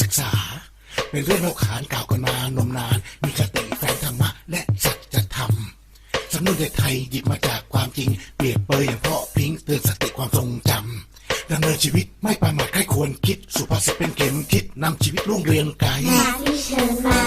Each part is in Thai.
ศึกษาเป็นเรื่องเล่าขานกล่าวกันมานมนาน มีคติแฝงธรรมะและสัจธรรมสำนวนเด็กไทยหยิบมาจากความจริง เปรียบเปยอย่างเพาะพิ้งเตือนสติความทรงจำดำเนินชีวิตไม่ประมาทใครควรคิด สุภาษิตเป็นเข็มทิศนำชีวิตรุ่งเรืองไกลมาที่เชิญมา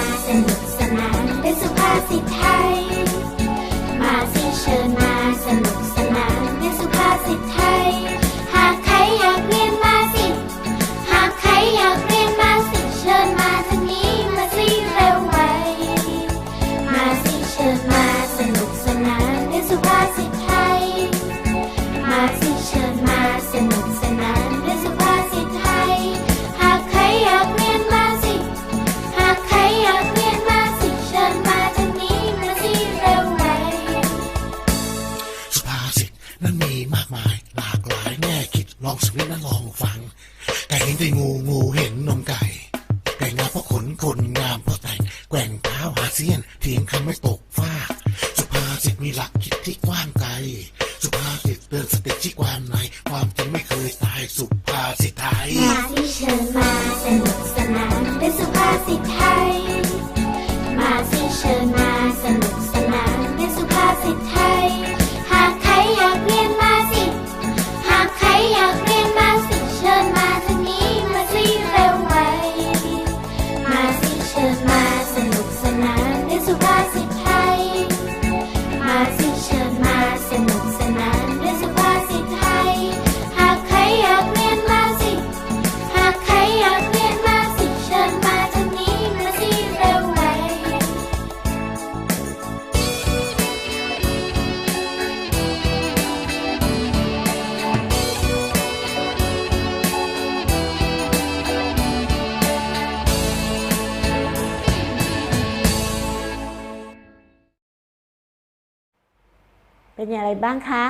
เป็นอย่างไรบ้างคะ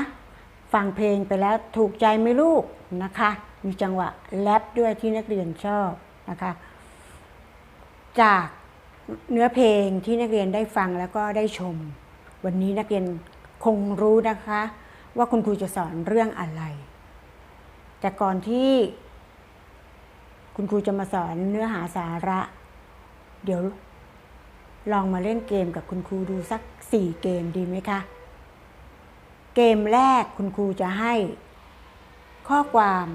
ฟังเพลงไปแล้วถูกใจไหมลูกนะคะ มีจังหวะแรปด้วยที่นักเรียนชอบนะคะ จากเนื้อเพลงที่นักเรียนได้ฟังแล้วก็ได้ชม วันนี้นักเรียนคงรู้นะคะ ว่าคุณครูจะสอนเรื่องอะไร แต่ก่อนที่ คุณครูจะมาสอนเนื้อหาสาระ เดี๋ยว ลองมาเล่นเกมกับคุณครูดูสักสี่เกมดีไหมคะ เกมแรกคุณครูจะให้ ข้อความ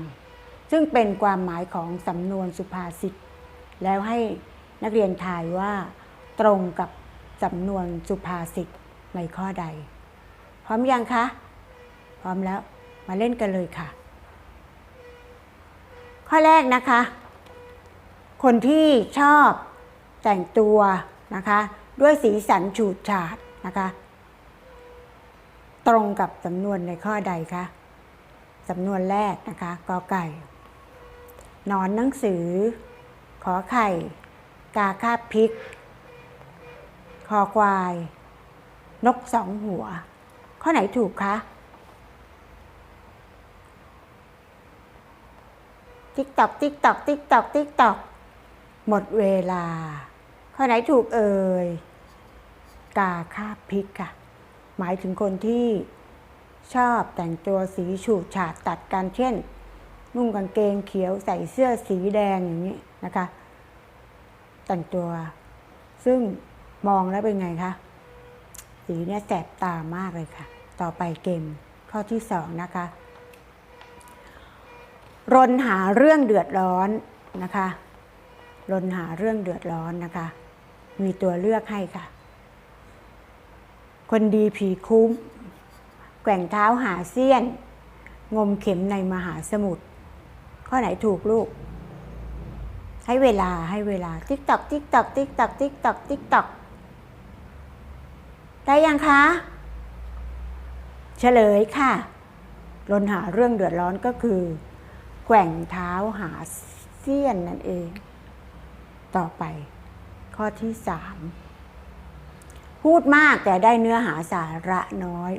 ซึ่งเป็นความหมายของสำนวนสุภาษิต แล้วให้นักเรียนทายว่าตรงกับสำนวนสุภาษิตในข้อใด พร้อมยังคะ พร้อมแล้วมาเล่นกันเลยค่ะ ข้อแรกนะคะ คนที่ชอบแต่งตัวนะคะ ด้วยสีสันฉูดฉาดนะคะ ตรงกับสำนวนในข้อใดคะสำนวนแรกนะคะกอไก่นอนหนังสือ ขอไข่ กาคาบพริก คอควาย นกสองหัว ข้อไหนถูกคะติ๊กตอกติ๊กตอกติ๊กตอกติ๊กตอกหมดเวลา ข้อไหนถูกเอ่ย กาคาบพริกค่ะ หมายถึงคนที่ชอบแต่งตัวสีฉูดฉาดตัดกันเช่น นุ่งกางเกงเขียวใส่เสื้อสีแดงอย่างนี้นะคะ แต่งตัว ซึ่งมองแล้วเป็นไงคะ สีเนี่ยแสบตามากเลยค่ะ ต่อไปเกมข้อที่สองนะคะ รนหาเรื่องเดือดร้อนนะคะ รนหาเรื่องเดือดร้อนนะคะ มีตัวเลือกให้ค่ะ คนดีผีคุ้ม แกว่งเท้าหาเสี้ยน งมเข็มในมหาสมุทรข้อไหนถูกลูก ให้เวลาให้เวลา ติ๊กตอกติ๊กตอกติ๊กตอกติ๊กตอกติ๊กตอกได้ยังคะเฉลยค่ะรนหาเรื่องเดือดร้อนก็คือ แกว่งเท้าหาเสี้ยนนั่นเอง ต่อไป ข้อที่สาม พูดมากแต่ได้เนื้อหาสาระน้อย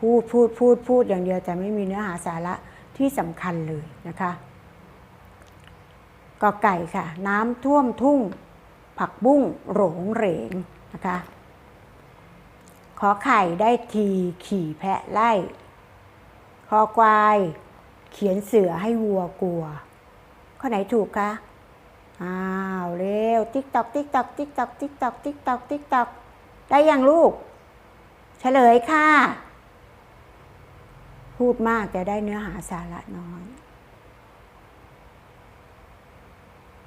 พูดพูดพูดพูดอย่างเดียวแต่ไม่มีเนื้อหาสาระที่สำคัญเลยนะคะกอไก่ค่ะ น้ำท่วมทุ่ง ผักบุ้งโหรงเหรงนะคะขอไข่ได้ทีขี่แพะไล่คอควาย เขียนเสือให้วัวกลัว ข้อไหนถูกคะอ้าว เร็ว ติ๊กตอกติ๊กตอกติ๊กตอกติ๊กตอกติ๊กตอกติ๊กตอก ได้ยังลูกเฉลยค่ะ พูดมากแต่ได้เนื้อหาสาระน้อย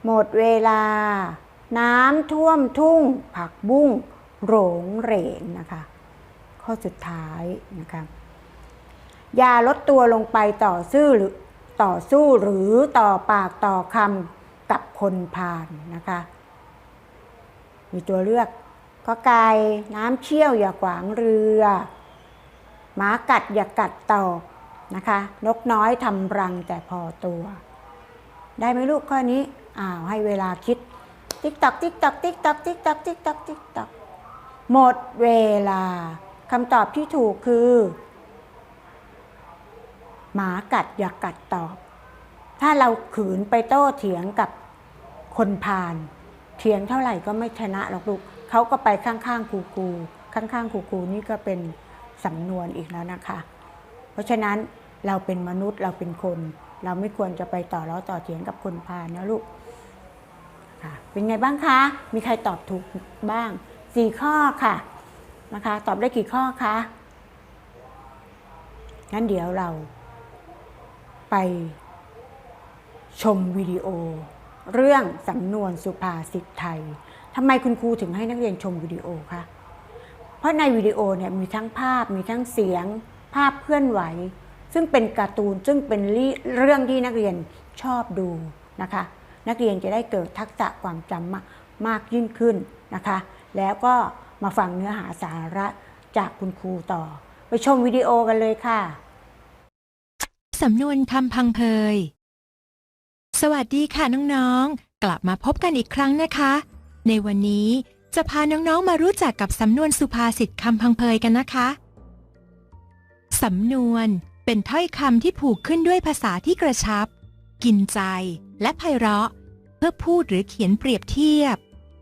หมดเวลา น้ำท่วมทุ่ง ผักบุ้งโรงเหรงนะคะ ข้อสุดท้ายนะคะอย่าลดตัวลงไปต่อสู้หรือต่อสู้หรือต่อปากต่อคำกับคนพาลนะคะ มีตัวเลือก ก็ไก่น้ำเชี่ยวอย่าขวางเรือหมากัดอย่ากัดเตอกนะคะ นกน้อยทำรังแต่พอตัว ได้ไหมลูกข้อนี้อ้าวให้เวลาคิด ติ๊กตอกติ๊กตอกติ๊กตอกติ๊กตอกติ๊กตอกติ๊กตอกหมดเวลาคำตอบที่ถูกคือหมากัดอย่ากัดตอบ ถ้าเราขืนไปโต้เถียงกับคนพาลเถียงเท่าไหร่ก็ไม่ชนะหรอกลูก เขาก็ไปข้างๆครูครูข้างๆครูครูนี่ก็เป็นสำนวนอีกแล้วนะคะ เพราะฉะนั้นเราเป็นมนุษย์เราเป็นคน เราไม่ควรจะไปต่อล้อต่อเถียงกับคนพาลนะลูกค่ะเป็นไงบ้างคะ มีใครตอบถูกบ้างสี่ข้อค่ะนะคะ ตอบได้กี่ข้อคะงั้นเดี๋ยวเราไปชมวิดีโอ เรื่องสำนวนสุภาษิตไทย ทำไมคุณครูถึงให้นักเรียนชมวิดีโอคะ เพราะในวิดีโอเนี่ยมีทั้งภาพมีทั้งเสียง ภาพเคลื่อนไหว ซึ่งเป็นการ์ตูนซึ่งเป็นเรื่องที่นักเรียนชอบดูนะคะ นักเรียนจะได้เกิดทักษะความจำมากมากยิ่งขึ้นนะคะ แล้วก็มาฟังเนื้อหาสาระจากคุณครูต่อ ไปชมวิดีโอกันเลยค่ะ สำนวนคำพังเพย สวัสดีค่ะน้องๆ กลับมาพบกันอีกครั้งนะคะ ในวันนี้จะพาน้องๆมารู้จักกับสำนวนสุภาษิตคำพังเพยกันนะคะ สำนวนเป็นถ้อยคำที่ผูกขึ้นด้วยภาษาที่กระชับ กินใจ และไพเราะ เพื่อพูดหรือเขียนเปรียบเทียบ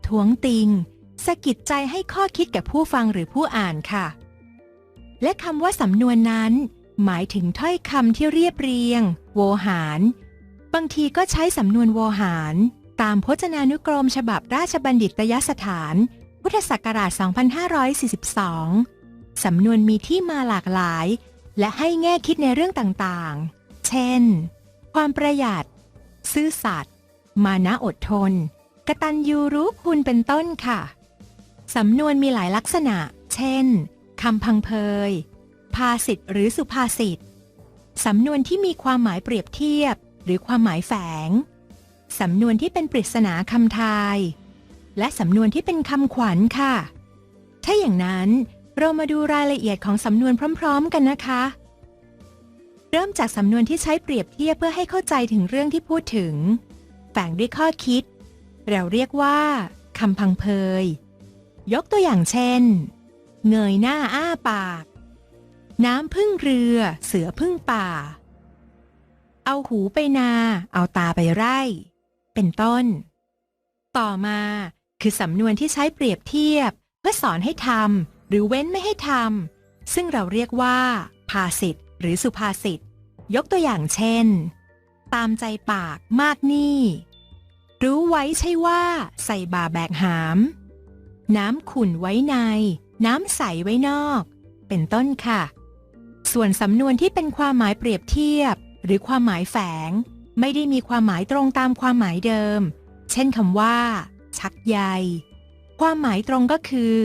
ทวงติงสะกิดใจให้ข้อคิดแก่ผู้ฟังหรือผู้อ่านค่ะ และคำว่าสำนวนนั้น หมายถึงถ้อยคำที่เรียบเรียง โวหาร บางทีก็ใช้สำนวนโวหาร ตามพจนานุกรมฉบับราชบัณฑิตยสถาน พุทธศักราช 2542 สำนวนมีที่มาหลากหลาย และให้แง่คิดในเรื่องต่างๆ เช่น ความประหยัด ซื่อสัตย์ มานะอดทน กตัญญูรู้คุณเป็นต้นค่ะ สำนวนมีหลายลักษณะ เช่น คำพังเพย ภาษิตหรือสุภาษิต สำนวนที่มีความหมายเปรียบเทียบ หรือความหมายแฝง สำนวนที่เป็นปริศนาคำทาย และสำนวนที่เป็นคำขวัญค่ะ ถ้าอย่างนั้นเรามาดูรายละเอียดของสำนวนพร้อม ๆ กันนะคะ เริ่มจากสำนวนที่ใช้เปรียบเทียบเพื่อให้เข้าใจถึงเรื่องที่พูดถึงแฝงด้วยข้อคิด เราเรียกว่าคำพังเพย ยกตัวอย่างเช่น เงยหน้าอ้าปาก น้ำพึ่งเรือ เสือพึ่งป่า เอาหูไปนา เอาตาไปไร่ เป็นต้น ต่อมาคือสำนวนที่ใช้เปรียบเทียบ เพื่อสอนให้ทำหรือเว้นไม่ให้ทำซึ่งเราเรียกว่า ภาษิตหรือสุภาษิตยกตัวอย่างเช่น ตามใจปากมากนี่ รู้ไว้ใช่ว่าใส่บาแบกหาม น้ำขุ่นไว้ใน น้ำใสไว้นอก เป็นต้นค่ะ ส่วนสำนวนที่เป็นความหมายเปรียบเทียบ หรือความหมายแฝง ไม่ได้มีความหมายตรงตามความหมายเดิม เช่นคำว่า ชักใย ความหมายตรงก็คือ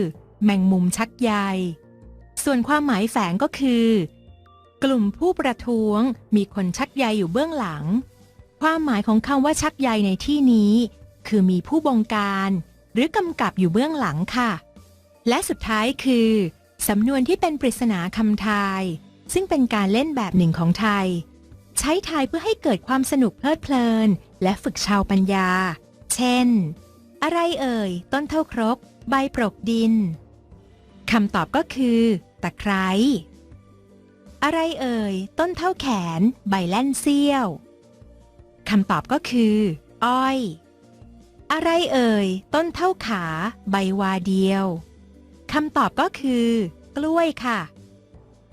แมงมุมชักใย ส่วนความหมายแฝงก็คือ กลุ่มผู้ประท้วงมีคนชักใยอยู่เบื้องหลัง ความหมายของคำว่าชักใยในที่นี้ คือมีผู้บงการ หรือกำกับอยู่เบื้องหลังค่ะ และสุดท้ายคือสำนวนที่เป็นปริศนาคำทาย ซึ่งเป็นการเล่นแบบหนึ่งของไทย ใช้ทายเพื่อให้เกิดความสนุกเพลิดเพลิน และฝึกชาวปัญญา เช่น อะไรเอ่ย ต้นเท่าครก ใบปรกดินคำตอบก็คือ ตะไคร้อะไรเอ่ย ต้นเท่าแขน ใบแล่นเสี้ยวคำตอบก็คือ อ้อย อะไรเอ่ย ต้นเท่าขา ใบวาเดียวคำตอบก็คือ กล้วยค่ะ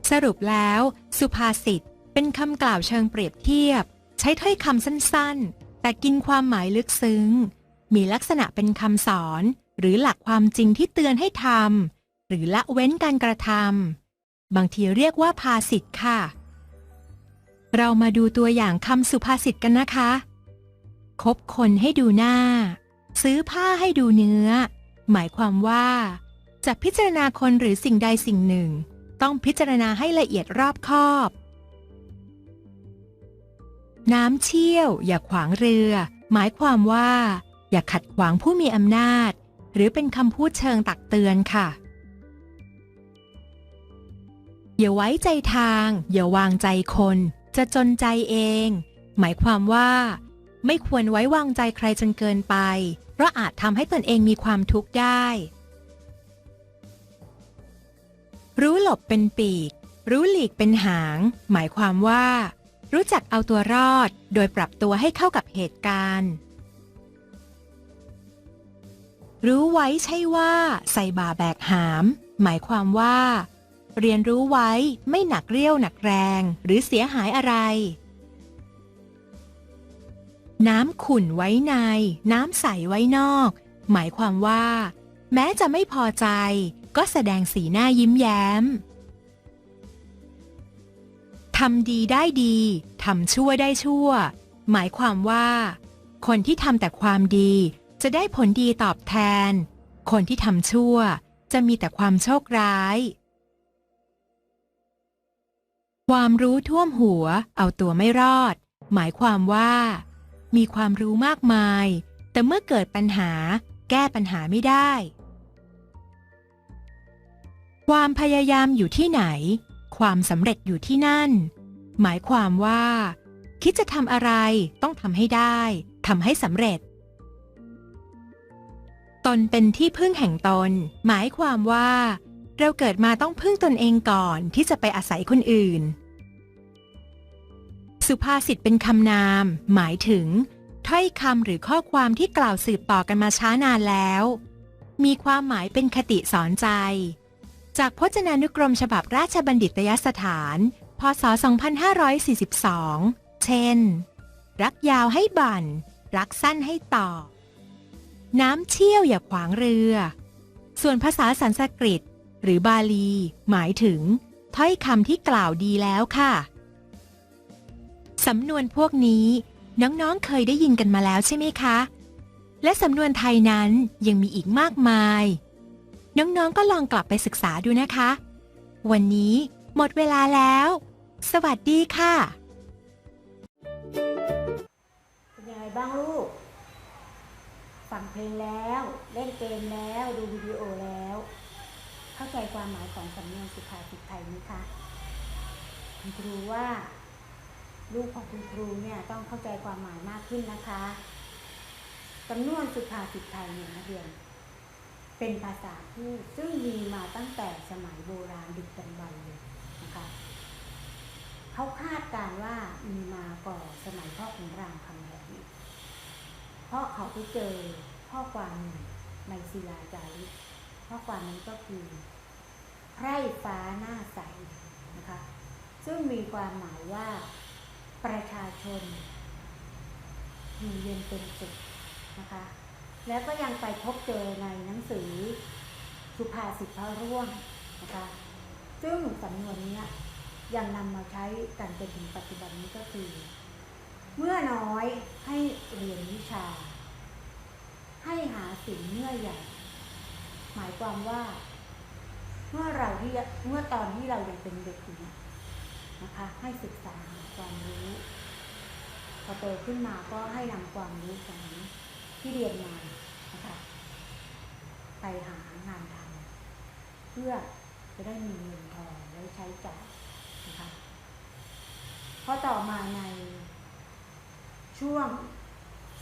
สรุปแล้ว สุภาษิต เป็นคำกล่าวเชิงเปรียบเทียบ ใช้ถ้อยคำสั้นๆ แต่กินความหมายลึกซึ้ง มีลักษณะเป็นคำสอน หรือหลักความจริงที่เตือนให้ทำหรือละเว้นการกระทำบางทีเรียกว่าภาษิตค่ะ เรามาดูตัวอย่างคำสุภาษิตกันนะคะ คบคนให้ดูหน้า ซื้อผ้าให้ดูเนื้อ หมายความว่าจะพิจารณาคนหรือสิ่งใดสิ่งหนึ่ง ต้องพิจารณาให้ละเอียดรอบคอบ น้ำเชี่ยว อย่าขวางเรือ หมายความว่า อย่าขัดขวางผู้มีอำนาจ หรือเป็นคำพูดเชิงตักเตือนค่ะ อย่าไว้ใจทาง อย่าวางใจคน จะจนใจเอง หมายความว่า ไม่ควรไว้วางใจใครจนเกินไป เพราะอาจทำให้ตนเองมีความทุกข์ได้ รู้หลบเป็นปีก รู้หลีกเป็นหาง หมายความว่า รู้จักเอาตัวรอด โดยปรับตัวให้เข้ากับเหตุการณ์ รู้ไว้ใช่ว่า ใส่บ่าแบกหาม หมายความว่า เรียนรู้ไว้ไม่หนักเรี่ยวหนักแรง หรือเสียหายอะไร น้ำขุ่นไว้ใน น้ำใสไว้นอก หมายความว่า แม้จะไม่พอใจ ก็แสดงสีหน้ายิ้มแย้ม ทำดีได้ดีทำชั่วได้ชั่ว หมายความว่า คนที่ทำแต่ความดีจะได้ผลดีตอบแทน คนที่ทำชั่วจะมีแต่ความโชคร้าย ความรู้ท่วมหัว เอาตัวไม่รอด หมายความว่า มีความรู้มากมาย แต่เมื่อเกิดปัญหา แก้ปัญหาไม่ได้ ความพยายามอยู่ที่ไหน ความสำเร็จอยู่ที่นั่น หมายความว่า คิดจะทำอะไรต้องทำให้ได้ทำให้สำเร็จ ตนเป็นที่พึ่งแห่งตน หมายความว่า เราเกิดมาต้องพึ่งตนเองก่อนที่จะไปอาศัยคนอื่น สุภาษิตเป็นคำนาม หมายถึง ถ้อยคำหรือข้อความที่กล่าวสืบต่อกันมาช้านานแล้ว มีความหมายเป็นคติสอนใจ จากพจนานุกรมฉบับราชบัณฑิตยสถาน พศ 2542 เช่น รักยาวให้บัน่น รักสั้นให้ต่อ น้ำเชี่ยวอย่าขวางเรือ ส่วนภาษาสันสกฤต หรือบาลี หมายถึง ถ้อยคำที่กล่าวดีแล้วค่ะ สำนวนพวกนี้ น้องๆเคยได้ยินกันมาแล้วใช่ไหมคะ และสำนวนไทยนั้นยังมีอีกมากมาย น้องๆ ก็ลองกลับไปศึกษาดูนะคะ วันนี้หมดเวลาแล้ว สวัสดีค่ะ เป็นยังไงบ้างลูก ฟังเพลงแล้ว เล่นเกมแล้ว ดูวิดีโอแล้ว เข้าใจความหมายของสำนวนสุภาษิตไทยไหมคะคุณครูว่า ลูกของคุณครูเนี่ยต้องเข้าใจความหมายมากขึ้นนะคะสำนวนสุภาษิตไทยเนี่ยนักเรียน เป็นภาษาพูดซึ่งมีมาตั้งแต่สมัยโบราณดึกดำบรรพ์เลยนะคะเขาคาดการ์ว่ามีมาก่อนสมัยพ่อขุนรามคำแหงเพราะเขาไปเจอข้อความหนึ่งในศิลาจารึกข้อความนั้ก็คือไพร่ฟ้าหน้าใสนะคะซึ่งมีความหมายว่าประชาชนอยู่เย็นเป็นสุขนะคะ แล้วก็ยังไปพบเจอในหนังสือสุภาษิตพระร่วงนะคะซึ่งสำนวนนี้ยังนำมาใช้กันจนถึงปัจจุบันนี้ก็คือ เมื่อน้อยให้เรียนวิชา ให้หาสิ่งเมื่อใหญ่ หมายความว่า เมื่อเราที่เมื่อตอนที่เรายังเป็นเด็กอยู่นะคะให้ศึกษาหาความรู้พอโตขึ้นมาก็ให้นำความรู้ตรงนี้ ที่เรียนมานะคะไปหางานทำเพื่อจะได้มีเงินทองไว้ใช้จ่ายนะคะเพราะต่อมาในช่วง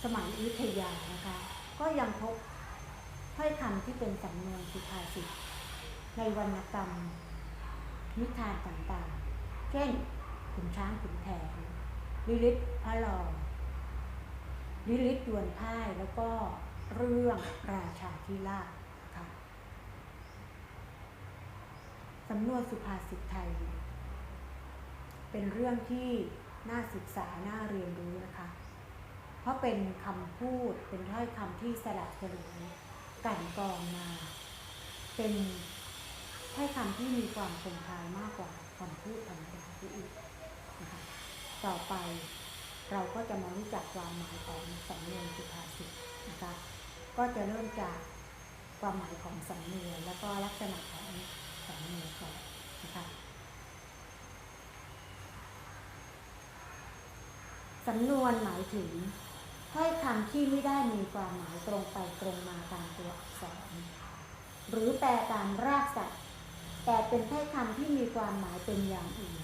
สมัยอยุธยานะคะ ก็ยังพบถ้อยคำที่เป็นสำนวนสุภาษิตในวรรณกรรมนิทานต่างๆ เช่นขุนช้างขุนแผนลิลิตพระลอ ลิลิตดวนพ่ายแล้วก็เรื่องราชาธิราชค่ะสำนวนสุภาษิตไทย เป็นเรื่องที่น่าศึกษา น่าเรียนรู้นะคะ เพราะเป็นคำพูดเป็นถ้อยคำที่สลับสลวยกลั่นกรองมา เป็นถ้อยคำที่มีความคมคายมากกว่าคำพูดธรรมดาที่อีกนะคะต่อไป เราก็จะมารู้จักความหมายของสำเนวนสุภาษิตนะคะ ก็จะเริ่มจากความหมายของสำเนวนแล้วก็ลักษณะของสำเนวนก่อนนะคะสำนวนหมายถึงถ้อยคำที่ไม่ได้มีความหมายตรงไปตรงมาตามตัวอักษร หรือแปลตามรากศัพท์แต่เป็นถ้อยคำที่มีความหมายเป็นอย่างอื่น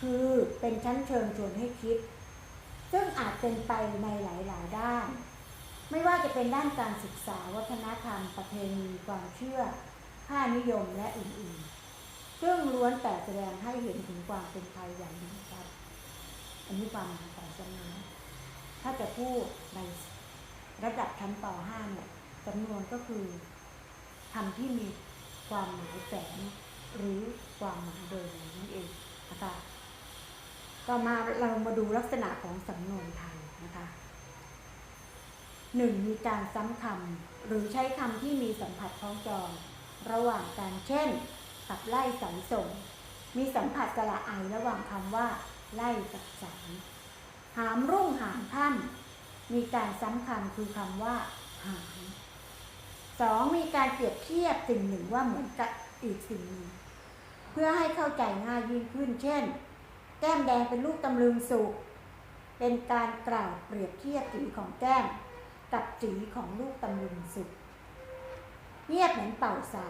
คือเป็นชั้นเชิงชวนให้คิด ซึ่งอาจเป็นไปในหลาย ๆ ด้าน ไม่ว่าจะเป็นด้านการศึกษาวัฒนธรรม ประเพณีความเชื่อ ค่านิยมและอื่น ๆ ซึ่งล้วนแต่แสดงให้เห็นถึงความเป็นไทยอย่างนึ่งครับอันนี้ความหมายของสำนวนถ้าจะพูดในระดับชั้นป .5 เนี่ยสำนวนก็คือคำที่มีความหมายแฝงหรือความหมายโดยรวมนั่นเองนะคะ ต่อมาเรามาดูลักษณะของสำนวนไทยนะคะหนึ่งมีการซ้ำคำหรือใช้คำที่มีสัมผัสคล้องจอง ระหว่างการเช่นขับไล่สังส่ง มีสัมผัสสระไอระหว่างคำว่า ไล่กับสารหามรุ่งหามค่ำมีการซ้ำคำคือคำว่า หามสองมีการเปรียบเทียบสิ่งหนึ่งว่าเหมือนกับอีกสิ่งหนึ่งเพื่อให้เข้าใจง่ายยิ่งขึ้น เช่น แก้มแดงเป็นลูกตำลึงสุก เป็นการกล่าวเปรียบเทียบสีของแก้ม กับสีของลูกตำลึงสุก เงียบเหมือนเป่าสา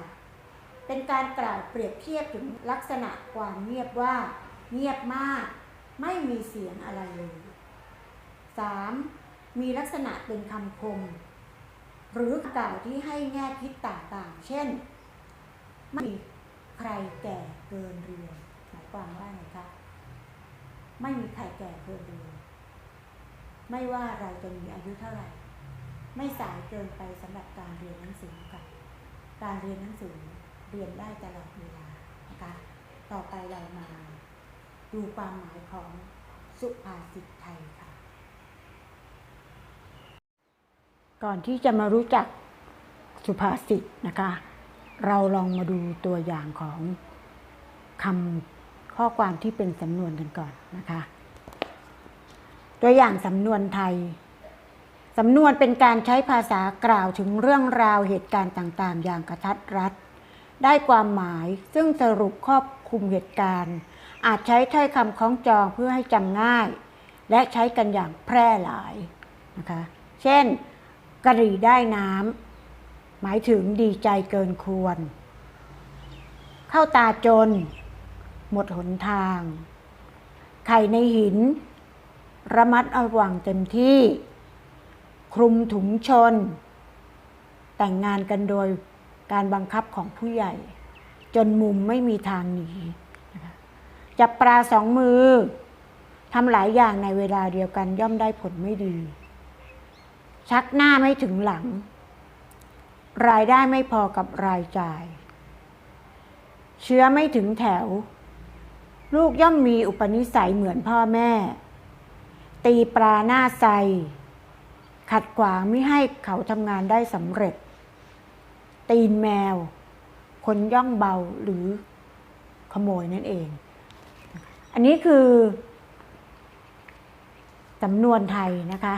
เป็นการกล่าวเปรียบเทียบถึงลักษณะความเงียบว่า เงียบมาก ไม่มีเสียงอะไรเลย 3. มีลักษณะเป็นคำคม หรือกล่าวที่ให้แง่คิดต่างๆ เช่น ไม่มีใครแก่เกินเรียนหมายความว่าไงคะ ไม่มีใครแก่เกินเรียนไม่ว่าเราจะมีอายุเท่าไหร่ ไม่สายเกินไปสำหรับการเรียนหนังสือค่ะการเรียนหนังสือเรียนได้ตลอดเวลานะคะต่อไปเรามาดูความหมายของสุภาษิตไทยค่ะ ก่อนที่จะมารู้จักสุภาษิตนะคะ เราลองมาดูตัวอย่างของคำ ข้อความที่เป็นสำนวนกันก่อนนะคะ ตัวอย่างสำนวนไทยสำนวนเป็นการใช้ภาษากล่าวถึงเรื่องราวเหตุการณ์ต่างๆ อย่างกระทัดรัด ได้ความหมายซึ่งสรุปครอบคลุมเหตุการณ์ อาจใช้ถ้อยคำคล้องจองเพื่อให้จำง่าย และใช้กันอย่างแพร่หลายนะคะเช่นกะหรี่ได้น้ำหมายถึงดีใจเกินควร เข้าตาจน หมดหนทาง ไข่ในหิน ระมัดระวังเต็มที่ คลุมถุงชน แต่งงานกันโดยการบังคับของผู้ใหญ่ จนมุมไม่มีทางหนีนะคะจับปลาสองมือทำหลายอย่างในเวลาเดียวกันย่อมได้ผลไม่ดี ชักหน้าไม่ถึงหลัง รายได้ไม่พอกับรายจ่าย เชื้อไม่ถึงแถว ลูกย่อมมีอุปนิสัยเหมือนพ่อแม่ ตีปลาหน้าใสขัดขวางไม่ให้เขาทำงานได้สำเร็จ ตีนแมว คนย่องเบาหรือขโมยนั่นเอง อันนี้คือสำนวนไทยนะคะ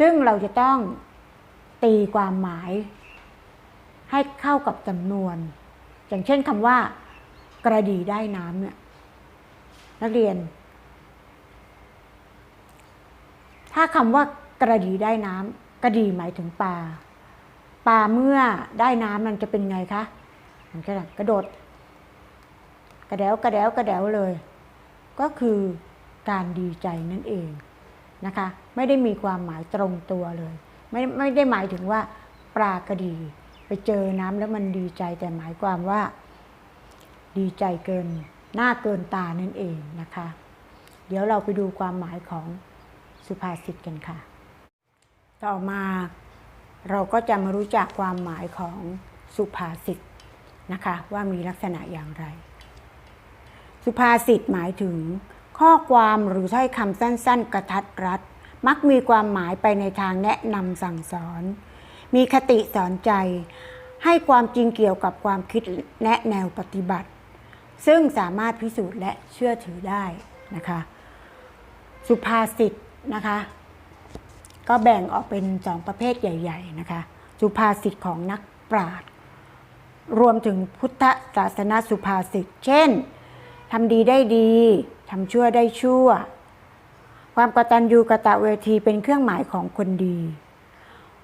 ซึ่งเราจะต้องตีความหมาย ให้เข้ากับจำนวน อย่างเช่นคำว่ากระดีได้น้ำเนี่ย นักเรียน ถ้าคำว่ากระดีได้น้ำกระดีหมายถึงปลาปลาเมื่อได้น้ำมันจะเป็นไงคะมันก็กระโดด กระเดวกระเดวกระเดวเลย ก็คือการดีใจนั่นเองนะคะ ไม่ได้มีความหมายตรงตัวเลย ไม่ไม่ได้หมายถึงว่า ปลากระดี ไปเจอน้ำแล้วมันดีใจแต่หมายความว่า ดีใจเกิน หน้าเกินตานั่นเองนะคะ เดี๋ยวเราไปดูความหมายของสุภาษิตกันค่ะ ต่อมาเราก็จะมารู้จักความหมายของสุภาษิตนะคะว่ามีลักษณะอย่างไร สุภาษิตหมายถึง ข้อความหรือถ้อยคำสั้น ๆ กระทัดรัด มักมีความหมายไปในทางแนะนำสั่งสอน มีคติสอนใจ ให้ความจริงเกี่ยวกับความคิดแนะแนวปฏิบัติ ซึ่งสามารถพิสูจน์และเชื่อถือได้นะคะ สุภาษิตนะคะ ก็แบ่งออกเป็นสองประเภทใหญ่ ๆนะคะ สุภาษิตของนักปราชญ์รวมถึงพุทธศาสนาสุภาษิตเช่นทำดีได้ดีทำชั่วได้ชั่ว ความกตัญญูกะตะเวทีเป็นเครื่องหมายของคนดี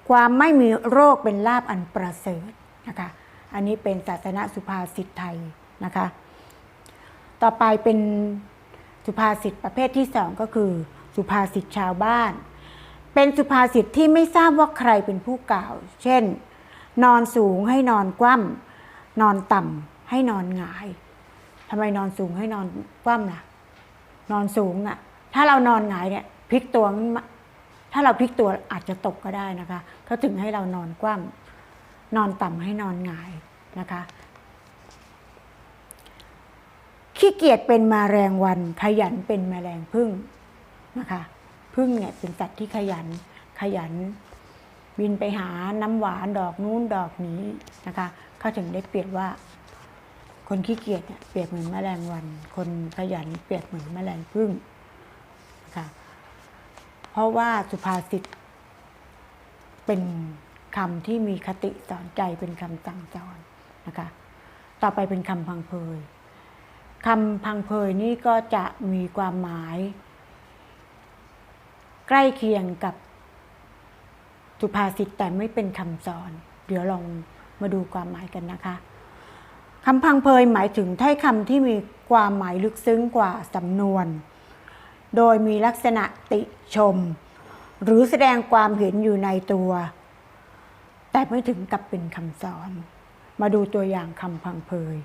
ความไม่มีโรคเป็นลาบอันประเสริฐนะคะ อันนี้เป็นศาสนาสุภาษิตไทยนะคะ ต่อไปเป็นสุภาษิตประเภทที่สองก็คือ สุภาษิตชาวบ้าน เป็นสุภาษิตที่ไม่ทราบว่าใครเป็นผู้กล่าว เช่น นอนสูงให้นอนคว่ำนอนต่ำให้นอนหงายทำไมนอนสูงให้นอนคว่ำล่ะ นอนสูงอะ่ะ ถ้าเรานอนหงายเนี่ยพลิกตัวถ้าเราพลิกตัวอาจจะตกก็ได้นะคะเขาถึงให้เรานอนคว่ำนอนต่ำให้นอนหงายนะคะ ขี้เกียจเป็นมาแรงวัน ขยันเป็นมแมลงพึ่งนะคะพึ่งเนี่ยเป็นสัตว์ที่ขยันขยัน บินไปหาน้ำหวานดอกนู้นดอกนี้นะคะเขาถึงได้เปรียบว่า คนขี้เกียจเนี่ยเปรียบเหมือนแมลงวัน คนขยันเปรียบเหมือนแมลงพึ่งนะคะเพราะว่าสุภาษิตเป็นคำที่มีคติสอนใจเป็นคำสั่งสอนนะคะ ต่อไปเป็นคำพังเพย คำพังเพยนี่ก็จะมีความหมาย ใกล้เคียงกับสุภาษิตแต่ไม่เป็นคำสอน เดี๋ยวลองมาดูความหมายกันนะคะคำพังเพยหมายถึงถ้อยคำที่มีความหมายลึกซึ้งกว่าสำนวน โดยมีลักษณะติชม หรือแสดงความเห็นอยู่ในตัว แต่ไม่ถึงกับเป็นคำสอน มาดูตัวอย่างคำพังเพย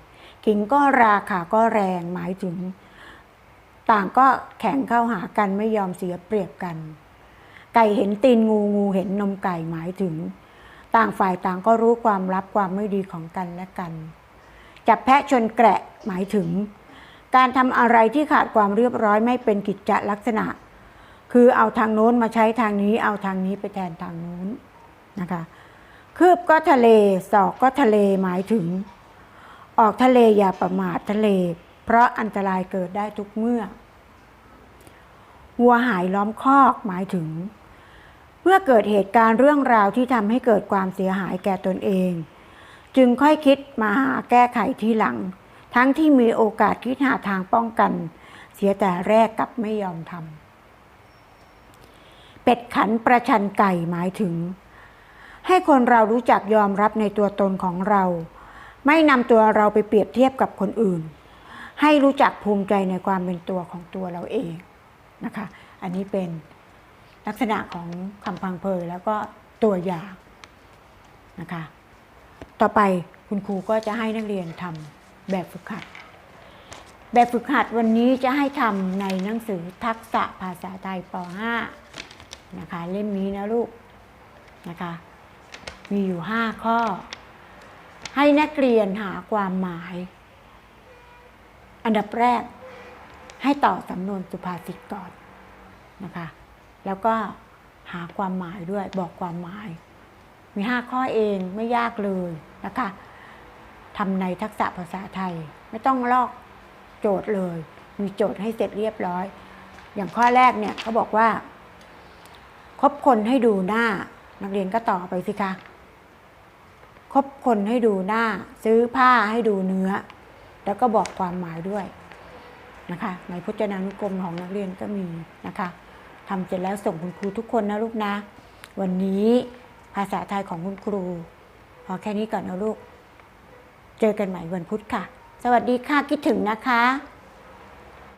ขิงก็ราขาก็แรงหมายถึง ต่างก็แข่งเข้าหากันไม่ยอมเสียเปรียบกัน ไก่เห็นตีนงูงูเห็นนมไก่หมายถึง ต่างฝ่ายต่างก็รู้ความลับความไม่ดีของกันและกัน จับแพะชนแกะหมายถึง การทำอะไรที่ขาดความเรียบร้อยไม่เป็นกิจจลักษณะ คือเอาทางโน้นมาใช้ทางนี้เอาทางนี้ไปแทนทางโน้นนะคะ คืบก็ทะเลศอกก็ทะเลหมายถึง ออกทะเลอย่าประมาททะเล เพราะอันตรายเกิดได้ทุกเมื่อ วัวหายล้อมคอกหมายถึง เมื่อเกิดเหตุการณ์เรื่องราวที่ทำให้เกิดความเสียหายแก่ตนเอง จึงค่อยคิดมาหาแก้ไขทีหลัง ทั้งที่มีโอกาสคิดหาทางป้องกัน เสียแต่แรกกับไม่ยอมทำเป็ดขันประชันไก่หมายถึง ให้คนเรารู้จักยอมรับในตัวตนของเรา ไม่นำตัวเราไปเปรียบเทียบกับคนอื่น ให้รู้จักภูมิใจในความเป็นตัวของตัวเราเองนะคะ อันนี้เป็นลักษณะของคำพังเพยแล้วก็ตัวอย่างนะคะ ต่อไปคุณครูก็จะให้นักเรียนทำแบบฝึกหัด แบบฝึกหัดวันนี้จะให้ทำในหนังสือทักษะภาษาไทยป .5 นะคะเล่มนี้นะลูกนะคะ มีอยู่5ข้อ ให้นักเรียนหาความหมาย อันดับแรก ให้ต่อสำนวนสุภาษิตก่อนนะคะ แล้วก็หาความหมายด้วยบอกความหมาย มี5ข้อเองไม่ยากเลยนะคะทำในทักษะภาษาไทยไม่ต้องลอกโจทย์เลย มีโจทย์ให้เสร็จเรียบร้อย อย่างข้อแรกเนี่ยเขาบอกว่า คบคนให้ดูหน้า นักเรียนก็ต่อไปสิคะ คบคนให้ดูหน้า ซื้อผ้าให้ดูเนื้อ แล้วก็บอกความหมายด้วยนะคะในพจนานุกรมของนักเรียนก็มีนะคะทำเสร็จแล้วส่งคุณครูทุกคนนะลูกนะ วันนี้ภาษาไทยของคุณครู พอแค่นี้ก่อนนะลูก เจอกันใหม่วันพุธค่ะ สวัสดีค่ะคิดถึงนะคะ